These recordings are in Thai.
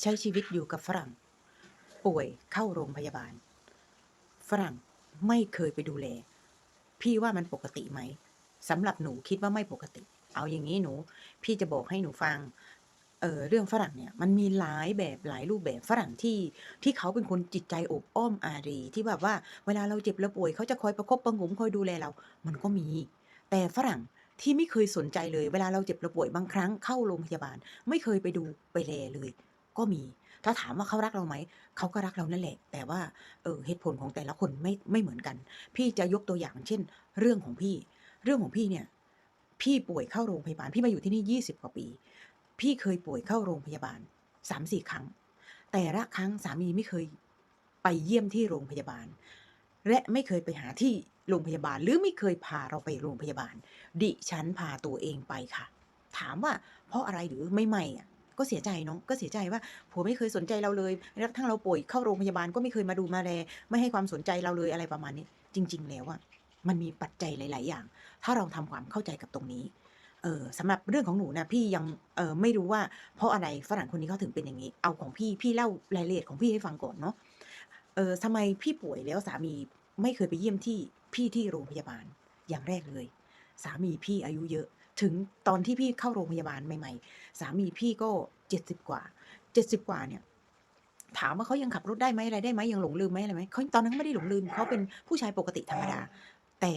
ใช้ชีวิตอยู่กับฝรั่ง ป่วยเข้าโรงพยาบาล ฝรั่งไม่เคยไปดูแล พี่ว่ามันปกติไหมสำหรับหนูคิดว่าไม่ปกติ เอาอย่างนี้หนู พี่จะบอกให้หนูฟังเออเรื่องฝรั่งเนี่ยมันมีหลายแบบหลายรูปแบบฝรั่งที่ที่เขาเป็นคนจิตใจอบอ้อมอารี ที่แบบว่าเวลาเราเจ็บเราป่วยเขาจะคอยประคบประหงมคอยดูแลเรา มันก็มี แต่ฝรั่งที่ไม่เคยสนใจเลย เวลาเราเจ็บเราป่วยบางครั้งเข้าโรงพยาบาล ไม่เคยไปดูไปแลเลย ก็มี ถ้าถามว่าเขารักเราไหม เขาก็รักเรานั่นแหละ แต่ว่าเออเหตุผลของแต่ละคนไม่ไม่เหมือนกัน พี่จะยกตัวอย่างเช่น เรื่องของพี่ เรื่องของพี่เนี่ย พี่ป่วยเข้าโรงพยาบาล พี่มาอยู่ที่นี่ยี่สิบกว่าปี พี่เคยป่วยเข้าโรงพยาบาลสามสี่ครั้ง แต่ละครั้งสามีไม่เคยไปเยี่ยมที่โรงพยาบาล และไม่เคยไปหาที่โรงพยาบาล หรือไม่เคยพาเราไปโรงพยาบาล ดิฉันพาตัวเองไปค่ะ ถามว่าเพราะอะไรหรือไม่ไม่อะ ก็เสียใจเนาะก็เสียใจว่าผัวไม่เคยสนใจเราเลยแม้กระทั่งเราป่วยเข้าโรงพยาบาลก็ไม่เคยมาดูมาแลไม่ให้ความสนใจเราเลยอะไรประมาณนี้ จริง ๆ แล้วอะมันมีปัจจัยหลาย ๆ อย่าง ถ้าเราทำความเข้าใจกับตรงนี้เออสำหรับเรื่องของหนูนะพี่ยังเออไม่รู้ว่าเพราะอะไรฝรั่งคนนี้เขาถึงเป็นอย่างนี้ เอาของพี่พี่เล่ารายละเอียดของพี่ให้ฟังก่อนเนาะเออทำไมพี่ป่วยแล้วสามีไม่เคยไปเยี่ยมที่พี่ที่โรงพยาบาลอย่างแรกเลย สามีพี่อายุเยอะ ถึงตอนที่พี่เข้าโรงพยาบาลใหม่ ๆ สามีพี่ก็เจ็ดสิบกว่าเจ็ดสิบกว่าเนี่ย ถามว่าเขายังขับรถได้ไหมอะไรได้ไหมยังหลงลืมไหมอะไรไหมเขาตอนนั้นไม่ได้หลงลืมเขาเป็นผู้ชายปกติธรรมดา แต่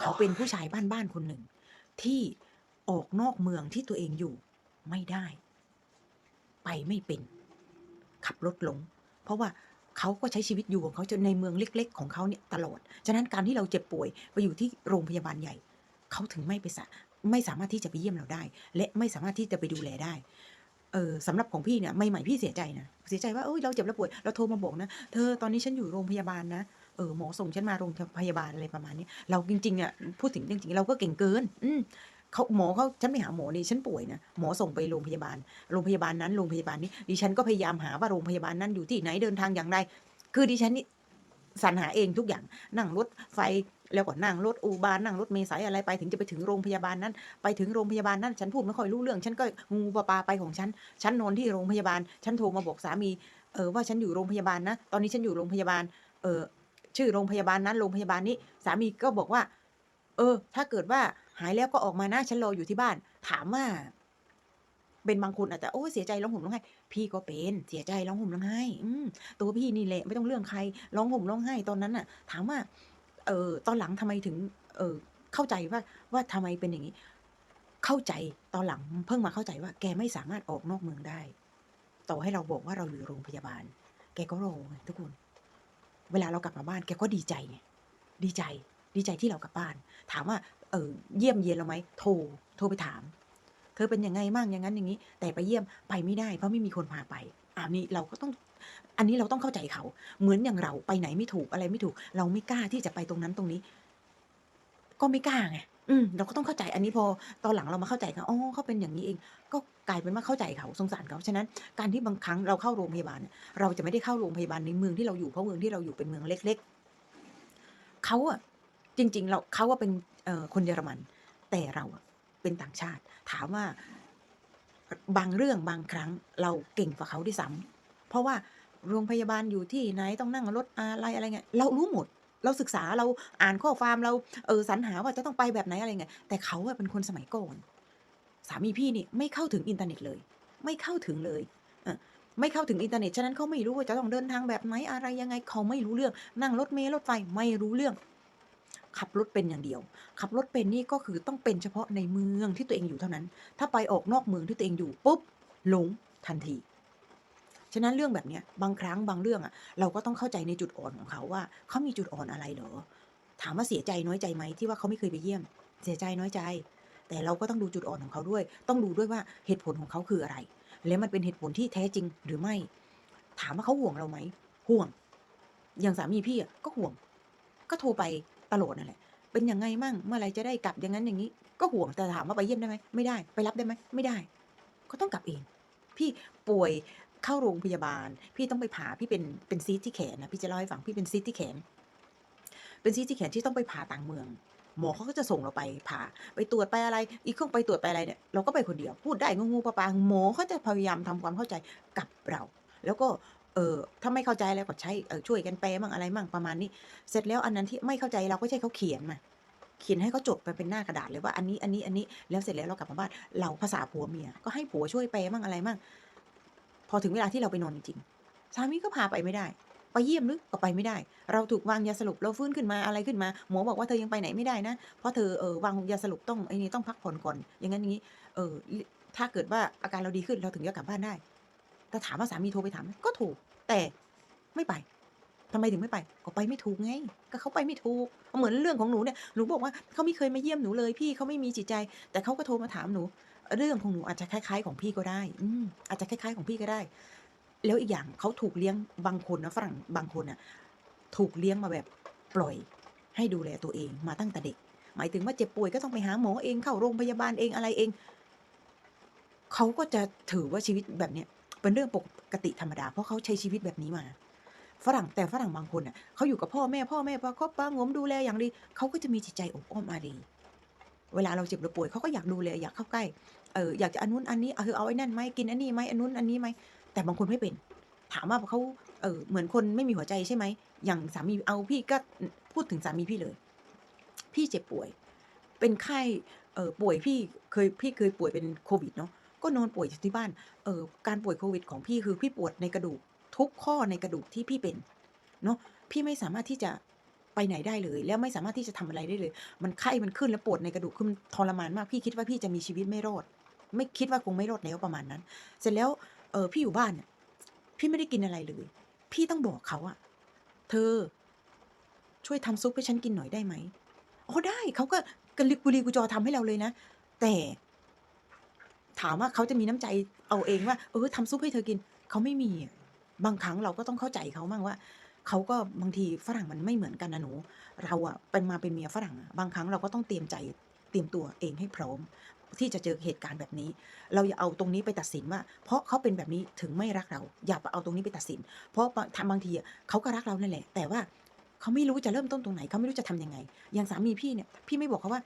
เขาเป็นผู้ชายบ้านๆคนหนึ่ง ที่ออกนอกเมืองที่ตัวเองอยู่ไม่ได้ ไปไม่เป็น ขับรถหลง เพราะว่าเขาก็ใช้ชีวิตอยู่ของเขาจนในเมืองเล็ก ๆ ของเขาเนี่ยตลอด ฉะนั้นการที่เราเจ็บป่วยไปอยู่ที่โรงพยาบาลใหญ่ เขาถึงไม่ไปสะ ไม่สามารถที่จะไปเยี่ยมเราได้ และไม่สามารถที่จะไปดูแลได้เออสำหรับของพี่เนี่ยใหม่ๆพี่เสียใจนะเสียใจว่าเอ้ยเราเจ็บเราป่วยเราโทรมาบอกนะเธอตอนนี้ฉันอยู่โรงพยาบาลนะเออหมอส่งฉันมาโรงพยาบาลอะไรประมาณนี้เราจริงๆอะพูดถึงจริงๆ เราก็เก่งเกิน อืมเขาหมอเขาฉันไปหาหมอนี่ฉันป่วยนะหมอส่งไปโรงพยาบาล โรงพยาบาลนั้นโรงพยาบาลนี้ดิฉันก็พยายามหาว่าโรงพยาบาลนั้นอยู่ที่ไหนเดินทางอย่างไร คือดิฉันนี่สรรหาเองทุกอย่างนั่งรถไฟ แล้วก็นั่งรถอูบานนั่งรถเมสายอะไรไปถึงจะไปถึงโรงพยาบาลนั้น ไปถึงโรงพยาบาลนั้น ฉันพูดไม่ค่อยรู้เรื่อง ฉันก็งูปลาปลาไปของฉัน ฉันนอนที่โรงพยาบาล ฉันโทรมาบอกสามี เออว่าฉันอยู่โรงพยาบาลนะ ตอนนี้ฉันอยู่โรงพยาบาล เออชื่อโรงพยาบาลนั้นโรงพยาบาลนี้ สามีก็บอกว่า เออ ถ้าเกิดว่าหายแล้วก็ออกมานะฉันรออยู่ที่บ้าน ถามว่า เป็นบางคนอาจจะโอ้เสียใจร้องห่มร้องไห้พี่ก็เป็นเสียใจร้องห่มร้องไห้ตัวพี่นี่แหละไม่ต้องเรื่องใครร้องห่มร้องไห้ตอนนั้นน่ะ ถามว่า เออตอนหลังทำไมถึง เออเข้าใจว่าว่าทำไมเป็นอย่างนี้ เข้าใจตอนหลังเพิ่งมาเข้าใจว่า แกไม่สามารถออกนอกเมืองได้ ต่อให้เราบอกว่าเราอยู่โรงพยาบาล แกก็รอไงทุกคน เวลาเรากลับมาบ้าน แกก็ดีใจไงดีใจ ดีใจที่เรากลับบ้าน ถามว่าเออเยี่ยมเยียนเราไหมโทรโทรไปถาม เธอเป็นยังไงมั่งอย่างนั้นอย่างนี้ แต่ไปเยี่ยมไปไม่ได้ เพราะไม่มีคนพาไปอ่านี่เราก็ต้อง อันนี้เราต้องเข้าใจเขา เหมือนอย่างเราไปไหนไม่ถูกอะไรไม่ถูก เราไม่กล้าที่จะไปตรงนั้นตรงนี้ ก็ไม่กล้าไงอืมเราก็ต้องเข้าใจอันนี้พอตอนหลังเรามาเข้าใจเขาอ๋อเขาเป็นอย่างนี้เอง ก็กลายเป็นว่าเข้าใจเขาสงสารเขาฉะนั้นการที่บางครั้งเราเข้าโรงพยาบาล เราจะไม่ได้เข้าโรงพยาบาลในเมืองที่เราอยู่เพราะเมืองที่เราอยู่เป็นเมืองเล็ก ๆเขาอะจริง ๆ เราเขาว่าเป็นคนเยอรมัน แต่เราอะเป็นต่างชาติ ถามว่าบางเรื่องบางครั้งเราเก่งกว่าเขาด้วยซ้ำเพราะว่า โรงพยาบาลอยู่ที่ไหนต้องนั่งรถอะไรอะไรเงี้ยเรารู้หมด เราศึกษาเราอ่านข้อความเราเออสรรหาว่าจะต้องไปแบบไหนอะไรเงี้ยแต่เขาเป็นคนสมัยก่อน สามีพี่นี่ไม่เข้าถึงอินเทอร์เน็ตเลย ไม่เข้าถึงเลยไม่เข้าถึงอินเทอร์เน็ตฉะนั้นเขาไม่รู้ว่าจะต้องเดินทางแบบไหนอะไรยังไงเขาไม่รู้เรื่อง นั่งรถเมล์รถไฟไม่รู้เรื่อง ขับรถเป็นอย่างเดียว ขับรถเป็นนี่ก็คือต้องเป็นเฉพาะในเมืองที่ตัวเองอยู่เท่านั้น ถ้าไปออกนอกเมืองที่ตัวเองอยู่ปุ๊บหลงทันที ฉะนั้นเรื่องแบบเนี้ยบางครั้งบางเรื่องอะเราก็ต้องเข้าใจในจุดอ่อนของเขาว่าเขามีจุดอ่อนอะไรเหรอ ถามว่าเสียใจน้อยใจไหมที่ว่าเขาไม่เคยไปเยี่ยม เสียใจน้อยใจ แต่เราก็ต้องดูจุดอ่อนของเขาด้วย ต้องดูด้วยว่าเหตุผลของเขาคืออะไร และมันเป็นเหตุผลที่แท้จริงหรือไม่ ถามว่าเขาห่วงเราไหมห่วง อย่างสามีพี่อะก็ห่วง ก็โทรไปตลอดนั่นแหละเป็นยังไงมั่งเมื่อไรจะได้กลับอย่างนั้นอย่างนี้ ก็ห่วงแต่ถามว่าไปเยี่ยมได้ไหมไม่ได้ไปรับได้ไหมไม่ได้ ก็ต้องกลับเอง พี่ป่วย เข้าโรงพยาบาล พี่ต้องไปผ่าพี่เป็นเป็นซีที่แขนนะพี่จะเล่าให้ฟังพี่เป็นซีที่แขน เป็นซีที่แขนที่ต้องไปผ่าต่างเมือง หมอเขาก็จะส่งเราไปผ่า ไปตรวจไปอะไร อีกเครื่องไปตรวจไปอะไรเนี่ยเราก็ไปคนเดียวพูดได้งูงูปลาปลาหมอเขาจะพยายามทำความเข้าใจกับเรา แล้วก็เออถ้าไม่เข้าใจแล้วก็ใช้เออช่วยกันแปลมั่งอะไรมั่งประมาณนี้ เสร็จแล้วอันนั้นที่ไม่เข้าใจเราก็ใช้เขาเขียนมาเขียนให้เขาจดไปเป็นหน้ากระดาษเลยว่าอันนี้อันนี้อันนี้แล้วเสร็จแล้วเรากลับมาบ้านเราภาษาผัวเมียก็ให้ผัวช่วยแปลมั่งอะไรมั่ง พอถึงเวลาที่เราไปนอนจริงๆสามีก็พาไปไม่ได้ ไปเยี่ยมหรือก็ไปไม่ได้ เราถูกวางยาสลบเราฟื้นขึ้นมาอะไรขึ้นมาหมอบอกว่าเธอยังไปไหนไม่ได้นะ เพราะเธอเออวางยาสลบต้องไอ้นี่ต้องพักผ่อนก่อน อย่างนั้นอย่างนี้ เออถ้าเกิดว่าอาการเราดีขึ้นเราถึงจะกลับบ้านได้ แต่ถามว่าสามีโทรไปถามไหมก็ถูก แต่ไม่ไปทำไมถึงไม่ไป ก็ไปไม่ถูกไง ก็เขาไปไม่ถูก เหมือนเรื่องของหนูเนี่ย หนูบอกว่าเขาไม่เคยมาเยี่ยมหนูเลยพี่เขาไม่มีจิตใจ แต่เขาก็โทรมาถามหนู เรื่องของหนูอาจจะคล้าย ๆ ของพี่ก็ได้ อืมอาจจะคล้าย ๆ ของพี่ก็ได้ แล้วอีกอย่างเขาถูกเลี้ยงบางคนนะฝรั่งบางคนน่ะ ถูกเลี้ยงมาแบบปล่อย ให้ดูแลตัวเองมาตั้งแต่เด็ก หมายถึงว่าเจ็บป่วยก็ต้องไปหาหมอเองเข้าโรงพยาบาลเองอะไรเองเขาก็จะถือว่าชีวิตแบบเนี้ยเป็นเรื่องปกติธรรมดาเพราะเขาใช้ชีวิตแบบนี้มา ฝรั่งแต่ฝรั่งบางคนน่ะเขาอยู่กับพ่อแม่พ่อแม่ประคบประหงมดูแลอย่างดีเขาก็จะมีจิตใจอบอ้อมอารี เวลาเราเจ็บหรือป่วยเขาก็อยากดูแลยอยากเข้าใกล้เอออยากจะอันนู้นอันนี้เออเอาไอ้นั่นไหมกินอันนี้ไหมอันนู้นอันนี้ไหมแต่บางคนไม่เป็น ถามว่าเขาเออเหมือนคนไม่มีหัวใจใช่ไหมอย่างสามีเอาพี่ก็พูดถึงสามีพี่เลย พี่เจ็บป่วย เป็นไข้เออป่วยพี่เคยพี่เคยป่วยเป็นโควิดเนาะก็นอนป่วยอยู่ที่บ้านเออการป่วยโควิดของพี่คือพี่ปวดในกระดูกทุกข้อในกระดูกที่พี่เป็นเนาะพี่ไม่สามารถที่จะ ไปไหนได้เลย แล้วไม่สามารถที่จะทำอะไรได้เลย มันไข้มันขึ้นแล้วปวดในกระดูกคือมันทรมานมากพี่คิดว่าพี่จะมีชีวิตไม่รอดไม่คิดว่าคงไม่รอดแล้วประมาณนั้น เสร็จแล้วเออพี่อยู่บ้านเนี่ยพี่ไม่ได้กินอะไรเลย พี่ต้องบอกเขาอะเธอ ช่วยทำซุปให้ฉันกินหน่อยได้ไหมอ๋อได้เขาก็กระลิกุลีกุจอทำให้เราเลยนะ แต่ ถามว่าเขาจะมีน้ำใจเอาเองว่า เออทำซุปให้เธอกิน เขาไม่มี บางครั้งเราก็ต้องเข้าใจเขาบ้างว่า เขาก็บางทีฝรั่งมันไม่เหมือนกันนะหนู เราอะเป็นมาเป็นเมียฝรั่งอะบางครั้งเราก็ต้องเตรียมใจเตรียมตัวเองให้พร้อม ที่จะเจอเหตุการณ์แบบนี้ เราอย่าเอาตรงนี้ไปตัดสินว่า เพราะเขาเป็นแบบนี้ถึงไม่รักเรา อย่าไปเอาตรงนี้ไปตัดสิน เพราะทำบางทีเขาก็รักเรานั่นแหละ แต่ว่าเขาไม่รู้จะเริ่มต้นตรงไหนเขาไม่รู้จะทำยังไง อย่างสามีพี่เนี่ยพี่ไม่บอกเขาว่า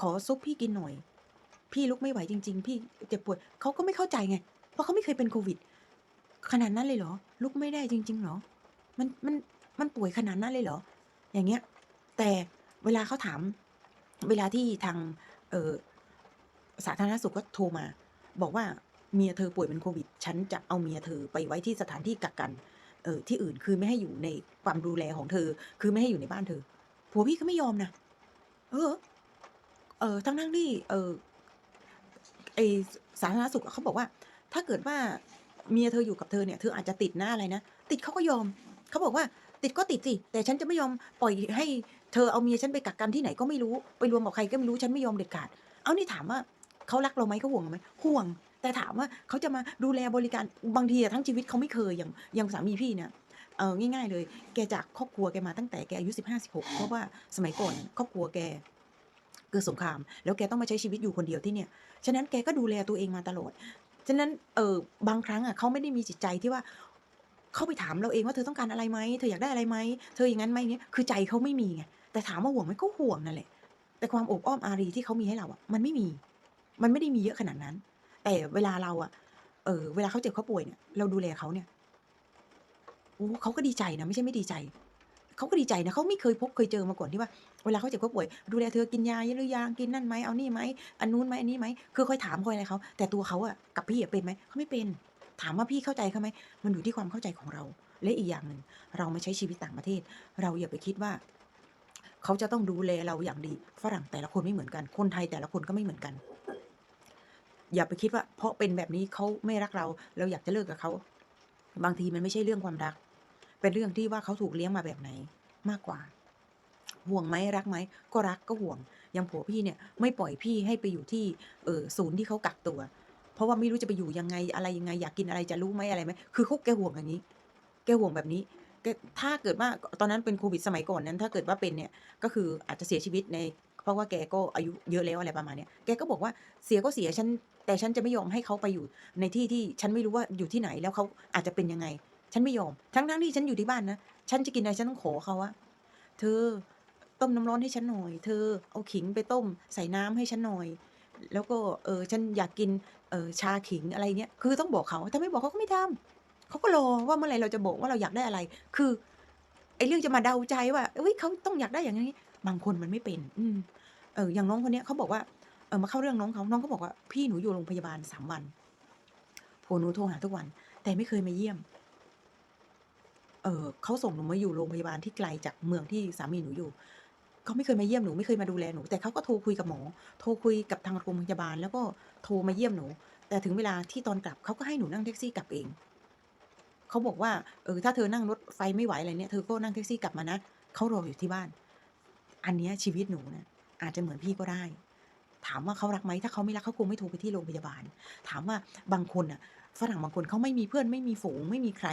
ขอซุปพี่กินหน่อย พี่ลุกไม่ไหวจริง ๆ พี่เจ็บปวดเขาก็ไม่เข้าใจไง เพราะเขาไม่เคยเป็นโควิดขนาดนั้นเลยเหรอลุกไม่ได้จริงๆเหรอ มันมันมันป่วยขนาดนั้นเลยเหรอ อย่างเงี้ย แต่เวลาเขาถาม เวลาที่ทางเออสาธารณสุขก็โทรมา บอกว่าเมียเธอป่วยเป็นโควิด ฉันจะเอาเมียเธอไปไว้ที่สถานที่กักกัน เออที่อื่นคือไม่ให้อยู่ในความดูแลของเธอ คือไม่ให้อยู่ในบ้านเธอ ผัวพี่ก็ไม่ยอมนะ เออ เออทั้งทั้งที่ เออไอสาธารณสุขเขาบอกว่า ถ้าเกิดว่าเมียเธออยู่กับเธอเนี่ย เธออาจจะติดหน้าอะไรนะ ติดเขาก็ยอม เขาบอกว่าติดก็ติดสิแต่ฉันจะไม่ยอมปล่อยให้เธอเอาเมียฉันไปกักกันที่ไหนก็ไม่รู้ไปรวมกับใครก็ไม่รู้ฉันไม่ยอมเด็ดขาด เอานี่ถามว่าเขารักเราไหมเขาห่วงไหมห่วง แต่ถามว่าเขาจะมาดูแลบริการบางทีอะทั้งชีวิตเขาไม่เคยอย่างอย่างสามีพี่เนี่ยเออง่าย ๆ เลย แกจากครอบครัวแกมาตั้งแต่แกอายุสิบห้าสิบหกเพราะว่าสมัยก่อนครอบครัวแกเกิดสงคราม แล้วแกต้องมาใช้ชีวิตอยู่คนเดียวที่เนี่ยฉะนั้นแกก็ดูแลตัวเองมาตลอดฉะนั้นเออบางครั้งอะเขาไม่ได้มีจิตใจที่ว่า เข้าไปถามเราเองว่าเธอต้องการอะไรไหมเธออยากได้อะไรไหมเธออย่างนั้นไหมเนี่ยคือใจเขาไม่มีไงแต่ถามว่าห่วงไหมก็ห่วงนั่นแหละ แต่ความอบอ้อมอารีที่เขามีให้เราอะ มันไม่มี มันไม่ได้มีเยอะขนาดนั้น แต่เวลาเราอะ เออ เวลาเขาเจ็บเขาป่วยเนี่ย เราดูแลเขาเนี่ยโอ้เขาก็ดีใจนะไม่ใช่ไม่ดีใจเขาก็ดีใจนะเขาไม่เคยพบเคยเจอมาก่อนที่ว่า เวลาเขาเจ็บเขาป่วย ดูแลเธอกินยาหรือยังกินนั่นไหมเอานี่ไหมอันนู้นไหมอันนี้ไหมคือคอยถามคอยอะไรเขาแต่ตัวเขาอะกับพี่อะเป็นไหมเขาไม่เป็น ถามว่าพี่เข้าใจเขาไหมมันอยู่ที่ความเข้าใจของเรา และอีกอย่างหนึ่ง เราไมาใช้ชีวิตต่างประเทศ เราอย่าไปคิดว่า เขาจะต้องดูแลเราอย่างดี ฝรั่งแต่ละคนไม่เหมือนกัน คนไทยแต่ละคนก็ไม่เหมือนกัน อย่าไปคิดว่า เพราะเป็นแบบนี้เขาไม่รักเรา เราอยากจะเลิกกับเขา บางทีมันไม่ใช่เรื่องความรัก เป็นเรื่องที่ว่าเขาถูกเลี้ยงมาแบบไหนมากกว่า ห่วงไหมรักไหมก็รักก็ห่วงอย่างผัวพี่เนี่ย ไม่ปล่อยพี่ให้ไปอยู่ที่เออศูนย์ที่เขากักตัว ราะว่าไม่รู้จะไปอยู่ยังไงอะไรยังไง อยากกินอะไรจะรู้ไหมอะไรไหมคือเขาแกห่วงอย่างนี้ แกห่วงแบบนี้ถ้าเกิดว่าตอนนั้นเป็นโควิดสมัยก่อนนั้น ถ้าเกิดว่าเป็นเนี่ยก็คืออาจจะเสียชีวิตใน เพราะว่าแกก็อายุเยอะแล้วอะไรประมาณเนี้ยแกก็บอกว่าเสียก็เสียฉันแต่ฉันจะไม่ยอมให้เขาไปอยู่ในที่ที่ฉันไม่รู้ว่าอยู่ที่ไหนแล้วเขาอาจจะเป็นยังไง ฉันไม่ยอม ทั้งทั้งที่ฉันอยู่ที่บ้านนะฉันจะกินอะไรฉันต้องขอเขาอะเธอต้มน้ำร้อนให้ฉันหน่อย เธอเอาขิงไปต้มใส่น้ำให้ฉันหน่อย แล้วก็เออฉันอยากกินเออชาขิงอะไรเงี้ยคือต้องบอกเขาถ้าไม่บอกเขาก็ไม่ทำเขาก็รอว่าเมื่อไหร่เราจะบอกว่าเราอยากได้อะไร คือไอ้เรื่องจะมาเดาใจว่าเอ้ยเขาต้องอยากได้อย่างนี้ บางคนมันไม่เป็น อืมเอออย่างน้องคนเนี้ยเขาบอกว่าเออมาเข้าเรื่องน้องเขาน้องเขาบอกว่าพี่หนูอยู่โรงพยาบาลสามวันผัวหนูโทรหาทุกวัน แต่ไม่เคยมาเยี่ยม เออเขาส่งหนูมาอยู่โรงพยาบาลที่ไกลจากเมืองที่สามีหนูอยู่ เขาไม่เคยมาเยี่ยมหนูไม่เคยมาดูแลหนู แต่เขาก็โทรคุยกับหมอ โทรคุยกับทางโรงพยาบาล แล้วก็โทรมาเยี่ยมหนู แต่ถึงเวลาที่ตอนกลับเขาก็ให้หนูนั่งแท็กซี่กลับเอง เขาบอกว่าเออถ้าเธอนั่งรถไฟไม่ไหวอะไรเนี่ยเธอก็นั่งแท็กซี่กลับมานะเขารออยู่ที่บ้าน อันนี้ชีวิตหนูนะอาจจะเหมือนพี่ก็ได้ ถามว่าเขารักไหมถ้าเขาไม่รักเขาคงไม่โทรไปที่โรงพยาบาล ถามว่าบางคนอะฝรั่งบางคนเขาไม่มีเพื่อนไม่มีฝูงไม่มีใคร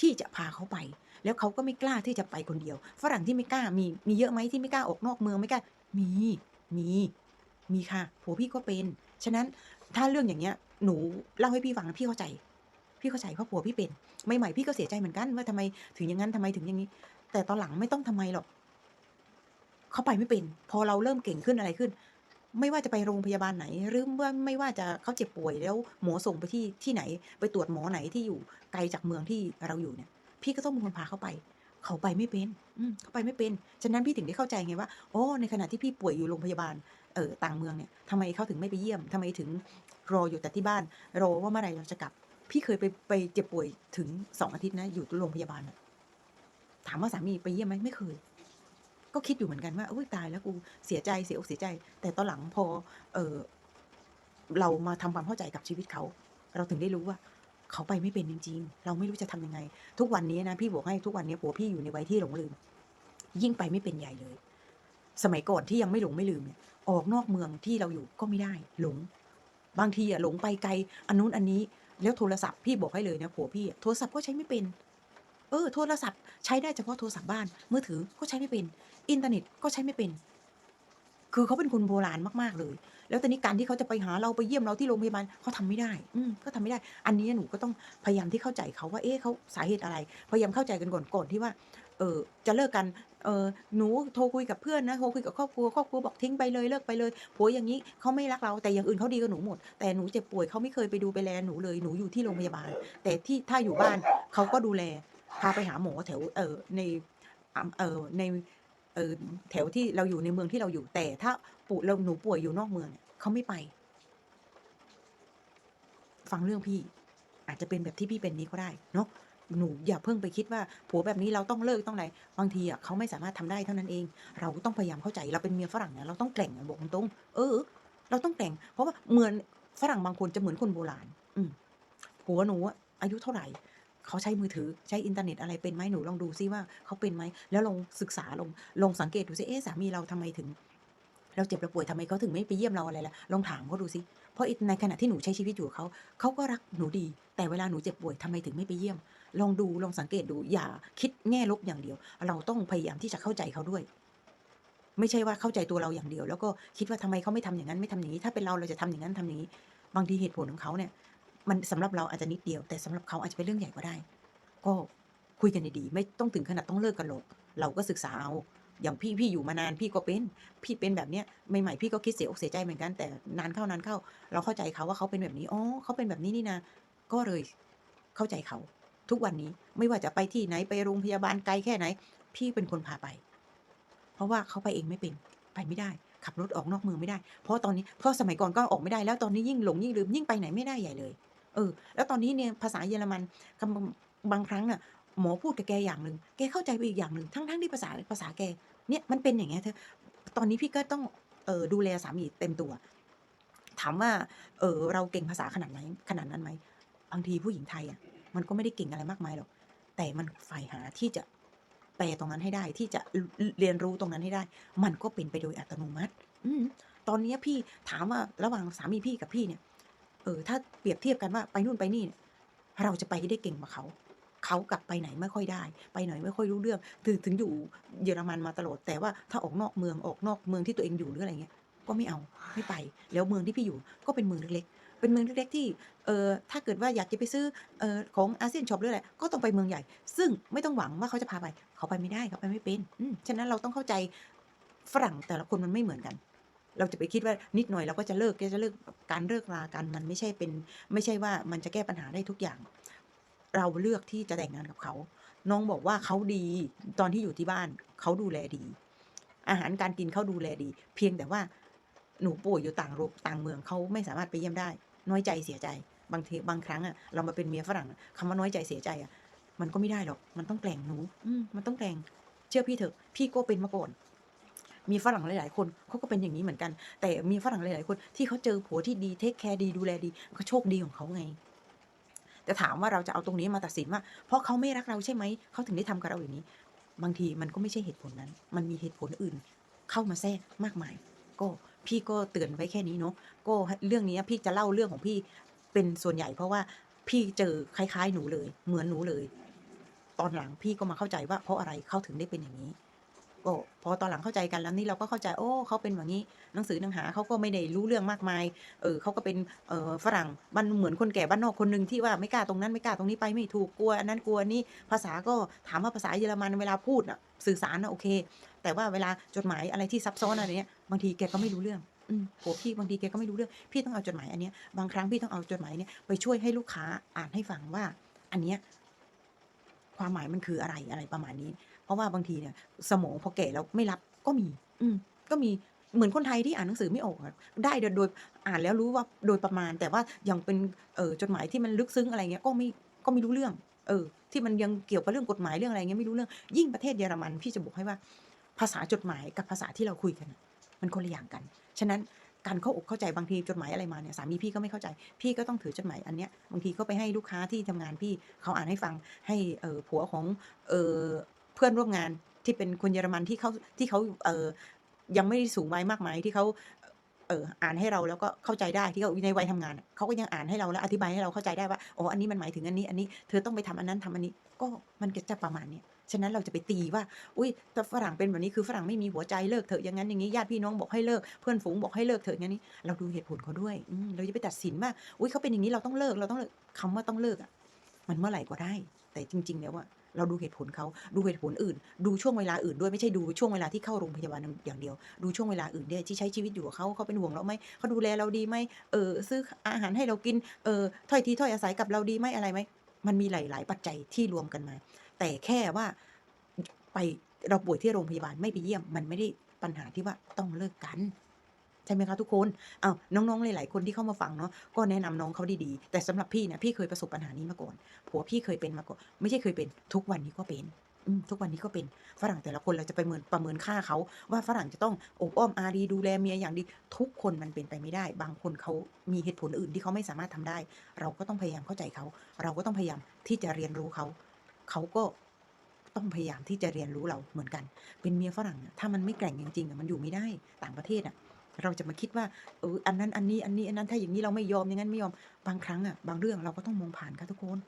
ที่จะพาเขาไป แล้วเขาก็ไม่กล้าที่จะไปคนเดียว ฝรั่งที่ไม่กล้ามีมีเยอะไหมที่ไม่กล้าออกนอกเมืองไม่กล้ามีมีมีค่ะผัวพี่ก็เป็นฉะนั้นถ้าเรื่องอย่างเงี้ยหนูเล่าให้พี่ฟังพี่เข้าใจ พี่เข้าใจเพราะผัวพี่เป็นไม่ใหม่ๆพี่ก็เสียใจเหมือนกันว่าทำไมถึงอย่างนั้นทำไมถึงอย่างนี้ แต่ตอนหลังไม่ต้องทำไมหรอกเขาไปไม่เป็น พอเราเริ่มเก่งขึ้นอะไรขึ้น ไม่ว่าจะไปโรงพยาบาลไหน หรือว่าไม่ว่าจะเขาเจ็บป่วยแล้วหมอส่งไปที่ที่ไหน ไปตรวจหมอไหนที่อยู่ไกลจากเมืองที่เราอยู่เนี่ย พี่ก็ต้องเป็นคนพาเขาไป เขาไปไม่เป็น อืมเขาไปไม่เป็นฉะนั้นพี่ถึงได้เข้าใจไงว่าโอ้ในขณะที่พี่ป่วยอยู่โรงพยาบาลเออต่างเมืองเนี่ยทำไมเขาถึงไม่ไปเยี่ยมทำไมถึงรออยู่แต่ที่บ้านรอว่าเมื่อไหร่เราจะกลับ พี่เคยไปไปเจ็บป่วยถึงสองอาทิตย์นะอยู่โรงพยาบาลถามว่าสามีไปเยี่ยมไหมไม่เคย ก็คิดอยู่เหมือนกันว่าอุ้ยตายแล้วกูเสียใจเสียอกเสียใจ แต่ตอนหลังพอ เออเรามาทำความเข้าใจกับชีวิตเขา เราถึงได้รู้ว่า เขาไปไม่เป็นจริง ๆ เราไม่รู้จะทำยังไง ทุกวันนี้นะพี่บอกให้ทุกวันนี้ผัวพี่อยู่ในวัยที่หลงลืม ยิ่งไปไม่เป็นใหญ่เลย สมัยก่อนที่ยังไม่หลงไม่ลืมเนี่ยออกนอกเมืองที่เราอยู่ก็ไม่ได้ หลง บางทีอะหลงไปไกลอันนู้นอันนี้ แล้วโทรศัพท์พี่บอกให้เลยนะผัวพี่อะโทรศัพท์ก็ใช้ไม่เป็น เออโทรศัพท์ใช้ได้เฉพาะโทรศัพท์บ้าน มือถือก็ใช้ไม่เป็น อินเทอร์เน็ตก็ใช้ไม่เป็น คือเขาเป็นคนโบราณมากๆเลย แล้วตอนนี้การที่เขาจะไปหาเราไปเยี่ยมเราที่โรงพยาบาลเขาทำไม่ได้ อืมก็ทำไม่ได้ อันนี้หนูก็ต้องพยายามที่เข้าใจเขาว่า เอ๊ะเขาสาเหตุอะไร พยายามเข้าใจกันก่อนก่อนที่ว่า เออจะเลิกกัน เออหนูโทรคุยกับเพื่อนนะ โทรคุยกับครอบครัว ครอบครัวบอกทิ้งไปเลยเลิกไปเลยผัวอย่างนี้เขาไม่รักเรา แต่อย่างอื่นเขาดีกับหนูหมด แต่หนูเจ็บป่วยเขาไม่เคยไปดูไปแลหนูเลย หนูอยู่ที่โรงพยาบาล แต่ที่ถ้าอยู่บ้านเขาก็ดูแล พาไปหาหมอแถวเออในเออในเออแถวที่เราอยู่ในเมืองที่เราอยู่แต่ถ้าปู่เราหนูป่วยอยู่นอกเมืองเนี่ยเขาไม่ไป ฟังเรื่องพี่ อาจจะเป็นแบบที่พี่เป็นนี้ก็ได้เนาะหนูอย่าเพิ่งไปคิดว่าผัวแบบนี้เราต้องเลิกต้องอะไรบางทีอะเขาไม่สามารถทำได้เท่านั้นเอง เราต้องพยายามเข้าใจเราเป็นเมียฝรั่งเนี่ยเราต้องแกร่งบอกตรงเออ เราต้องแกร่ง เพราะว่าเหมือนฝรั่งบางคนจะเหมือนคนโบราณ อืผัวหนูอายุเท่าไหร่ เขาใช้มือถือใช้อินเทอร์เน็ตอะไรเป็นไหมหนูลองดูซิว่าเขาเป็นไหมแล้วลองศึกษาลงลองสังเกตดูซิเอ๊ะสามีเราทำไมถึง เราเจ็บเราป่วยทำไมเขาถึงไม่ไปเยี่ยมเราอะไรล่ะลองถามเขาดูซิเพราะในขณะที่หนูใช้ชีวิตอยู่เขาเขาก็รักหนูดี แต่เวลาหนูเจ็บป่วยทำไมถึงไม่ไปเยี่ยม ลองดูลองสังเกตดูอย่าคิดแง่ลบอย่างเดียว เราต้องพยายามที่จะเข้าใจเขาด้วยไม่ใช่ว่าเข้าใจตัวเราอย่างเดียว แล้วก็คิดว่าทำไมเขาไม่ทำอย่างนั้นไม่ทำอย่างนี้ ถ้าเป็นเราเราจะทำอย่างนั้นทำอย่างนี้ บางทีเหตุผลของเขาเนี่ย มันสำหรับเราอาจจะนิดเดียว แต่สำหรับเขาอาจจะเป็นเรื่องใหญ่ก็ได้ ก็คุยกันดีๆไม่ต้องถึงขนาดต้องเลิกกันหรอกเราก็ศึกษาเอาอย่างพี่พี่อยู่มานานพี่ก็เป็น พี่เป็นแบบเนี้ยใหม่ๆพี่ก็คิดเสียอกเสียใจเหมือนกัน แต่นานเข้านานเข้า เราเข้าใจเขาว่าเขาเป็นแบบนี้อ๋อเขาเป็นแบบนี้นี่นะก็เลยเข้าใจเขา ทุกวันนี้ไม่ว่าจะไปที่ไหนไปโรงพยาบาลไกลแค่ไหน พี่เป็นคนพาไป เพราะว่าเขาไปเองไม่เป็นไปไม่ได้ ขับรถออกนอกเมืองไม่ได้ เพราะตอนนี้เพราะสมัยก่อนก็ออกไม่ได้แล้วตอนนี้ยิ่งหลงยิ่งลืมยิ่งไปไหนไม่ได้ใหญ่เลย เออ แล้วตอนนี้เนี่ยภาษาเยอรมันคำบางครั้งน่ะหมอพูดกับแกอย่างหนึ่งแกเข้าใจไปอีกอย่างหนึ่งทั้งทั้งที่ภาษาภาษาแกเนี่ยมันเป็นอย่างเงี้ยเธอตอนนี้พี่ก็ต้องเออดูแลสามีเต็มตัว ถามว่าเออเราเก่งภาษาขนาดไหนขนาดนั้นไหมบางทีผู้หญิงไทยอะมันก็ไม่ได้เก่งอะไรมากมายหรอกแต่มันใฝ่หาที่จะแปลตรงนั้นให้ได้ที่จะเรียนรู้ตรงนั้นให้ได้ มันก็เป็นไปโดยอัตโนมัติ อืตอนนี้พี่ถามว่าระหว่างสามีพี่กับพี่เนี่ย เออถ้าเปรียบเทียบกันว่าไปนู่นไปนี่ เราจะไปได้เก่งกว่าเขาเขากลับไปไหนไม่ค่อยได้ ไปไหนไม่ค่อยรู้เรื่องถึงถึงอยู่เยอรมันมาตลอดแต่ว่าถ้าออกนอกเมืองออกนอกเมืองที่ตัวเองอยู่หรืออะไรเงี้ยก็ไม่เอาไม่ไป แล้วเมืองที่พี่อยู่ก็เป็นเมืองเล็กๆ เป็นเมืองเล็กๆที่เออถ้าเกิดว่าอยากจะไปซื้อเออของอาเซียนช็อปหรืออะไรก็ต้องไปเมืองใหญ่ ซึ่งไม่ต้องหวังว่าเขาจะพาไป เขาไปไม่ได้เขาไปไม่เป็นอืมฉะนั้นเราต้องเข้าใจฝรั่งแต่ละคนมันไม่เหมือนกัน เราจะไปคิดว่านิดหน่อยเราก็จะเลิกก็จะเลิกการเลิกรากันมันไม่ใช่เป็นไม่ใช่ว่ามันจะแก้ปัญหาได้ทุกอย่าง เราเลือกที่จะแต่งงานกับเขา น้องบอกว่าเขาดีตอนที่อยู่ที่บ้านเขาดูแลดี อาหารการกินเขาดูแลดี เพียงแต่ว่าหนูป่วยอยู่ต่างโรงต่างเมืองเขาไม่สามารถไปเยี่ยมได้ น้อยใจเสียใจ บางทีบางครั้งอะเรามาเป็นเมียฝรั่งอะคำว่าน้อยใจเสียใจอะมันก็ไม่ได้หรอก มันต้องแกล่งหนู อืมมันต้องแกล่ง เชื่อพี่เถอะ พี่ก็เป็นมาก่อน มีฝรั่งหลาย ๆ คนเขาก็เป็นอย่างนี้เหมือนกัน แต่มีฝรั่งหลาย ๆ คนที่เขาเจอผัวที่ดีเทคแคร์ดีดูแลดีก็โชคดีของเขาไงแต่ถามว่าเราจะเอาตรงนี้มาตัดสินว่า เพราะเขาไม่รักเราใช่ไหมเขาถึงได้ทำกับเราอย่างนี้ บางทีมันก็ไม่ใช่เหตุผลนั้น มันมีเหตุผลอื่น เข้ามาแทรกมากมาย ก็พี่ก็เตือนไว้แค่นี้เนาะก็เรื่องนี้พี่จะเล่าเรื่องของพี่เป็นส่วนใหญ่ เพราะว่าพี่เจอคล้าย ๆ หนูเลย เหมือนหนูเลย ตอนหลังพี่ก็มาเข้าใจว่าเพราะอะไรเขาถึงได้เป็นอย่างนี้ ก็พอตอนหลังเข้าใจกันแล้วนี่เราก็เข้าใจโอ้เขาเป็นแบบนี้หนังสือหนังหาเขาก็ไม่ได้รู้เรื่องมากมายเออเขาก็เป็นเออฝรั่งบ้านเหมือนคนแก่บ้านนอกคนหนึ่งที่ว่าไม่กล้าตรงนั้นไม่กล้าตรงนี้ไปไม่ถูกกลัวอันนั้นกลัวนี่ภาษาก็ถามว่าภาษาเยอรมันเวลาพูดอะสื่อสารอะโอเค แต่ว่าเวลาจดหมายอะไรที่ซับซ้อนอะไรเนี้ยบางทีแกก็ไม่รู้เรื่องอืมโหพี่บางทีแกก็ไม่รู้เรื่องพี่ต้องเอาจดหมายอันเนี้ยบางครั้งพี่ต้องเอาจดหมายเนี้ยไปช่วยให้ลูกค้าอ่านให้ฟังว่า อันเนี้ยความหมายมันคืออะไรอะไรประมาณนี้ ราะว่าบางทีเนี่ยสมองพอแก่แล้วไม่รับก็มี อืมก็มีเหมือนคนไทยที่อ่านหนังสือไม่ออกอะได้โดยโดยอ่านแล้วรู้ว่าโดยประมาณ แต่ว่ายังเป็นเออจดหมายที่มันลึกซึ้งอะไรเงี้ยก็ไม่ก็ไม่รู้เรื่อง เออ ที่มันยังเกี่ยวกับเรื่องกฎหมายเรื่องอะไรเงี้ยไม่รู้เรื่อง ยิ่งประเทศเยอรมันพี่จะบอกให้ว่า ภาษาจดหมายกับภาษาที่เราคุยกันอะมันคนละอย่างกัน ฉะนั้นการเข้าอกเข้าใจบางทีจดหมายอะไรมาเนี่ยสามีพี่ก็ไม่เข้าใจ พี่ก็ต้องถือจดหมายอันเนี้ยบางทีก็ไปให้ลูกค้าที่ทำงานพี่เขาอ่านให้ฟังให้เออผัวของเออเพื่อนร่วมงานที่เป็นคนเยอรมันที่เขาที่เขาเออยังไม่สูงวัยมากมายที่เขาเอออ่านให้เราแล้วก็เข้าใจได้ที่เขาในวัยทำงานเขาก็ยังอ่านให้เราแล้วอธิบายให้เราเข้าใจได้ว่าอ๋ออันนี้มันหมายถึงอันนี้ อันนี้เธอต้องไปทำอันนั้นทำอันนี้ ก็มันก็จะประมาณนี้ฉะนั้นเราจะไปตีว่า อุ้ยฝรั่งเป็นแบบนี้คือฝรั่งไม่มีหัวใจเลิกเถอะอย่างนั้นอย่างนี้ญาติพี่น้องบอกให้เลิกเพื่อนฝูงบอกให้เลิกเถอะอย่างนี้ เราดูเหตุผลเขาด้วยอืเราจะไปตัดสินว่าอุ้ยเขาเป็นอย่างนี้เราต้องเลิกเราต้องเลิกคำว่าต้องเลิกอะ มันเมื่อไหร่ก็ได้ แต่จริง ๆ แล้วอะ เราดูเหตุผลเขาดูเหตุผลอื่น ดูช่วงเวลาอื่นด้วยไม่ใช่ดูช่วงเวลาที่เข้าโรงพยาบาลอย่างเดียว ดูช่วงเวลาอื่นด้วยที่ใช้ชีวิตอยู่กับเขาเขาเป็นห่วงเราไหมเขาดูแลเราดีไหมเออซื้ออาหารให้เรากินเออถ้อยทีถ้อยอาศัยกับเราดีไหมอะไรไหมมันมีหลาย ๆ ปัจจัยที่รวมกันมา แต่แค่ว่าไปเราป่วยที่โรงพยาบาลไม่ไปเยี่ยม มันไม่ได้ปัญหาที่ว่าต้องเลิกกัน ช่ไหมคะทุกคนอ้าวน้องๆ หลายๆ คนที่เข้ามาฟังเนาะ ก็แนะนำน้องเขาดีๆ แต่สำหรับพี่เนี่ยพี่เคยประสบปัญหานี้มาก่อน ผัวพี่เคยเป็นมาก่อน ไม่ใช่เคยเป็น ทุกวันนี้ก็เป็นอืมทุกวันนี้ก็เป็นฝรั่งแต่ละคนเราจะไปเมินประเมินค่าเขา ว่าฝรั่งจะต้องอบอ้อมอารีดูแลเมียอย่างดี ทุกคนมันเป็นไปไม่ได้ บางคนเขามีเหตุผลอื่นที่เขาไม่สามารถทำได้ เราก็ต้องพยายามเข้าใจเขา เราก็ต้องพยายามที่จะเรียนรู้เขา เขาก็ต้องพยายามที่จะเรียนรู้เราเหมือนกัน เป็นเมียฝรั่งถ้ามันไม่แกร่งจริงๆมันอยู่ไม่ได้ต่างประเทศอะ เราจะมาคิดว่าเอออันนั้นอันนี้อันนี้อันนั้นถ้าอย่างนี้เราไม่ยอมอย่างนั้นไม่ยอมบางครั้งอะบางเรื่องเราก็ต้องมองผ่านค่ะทุกคน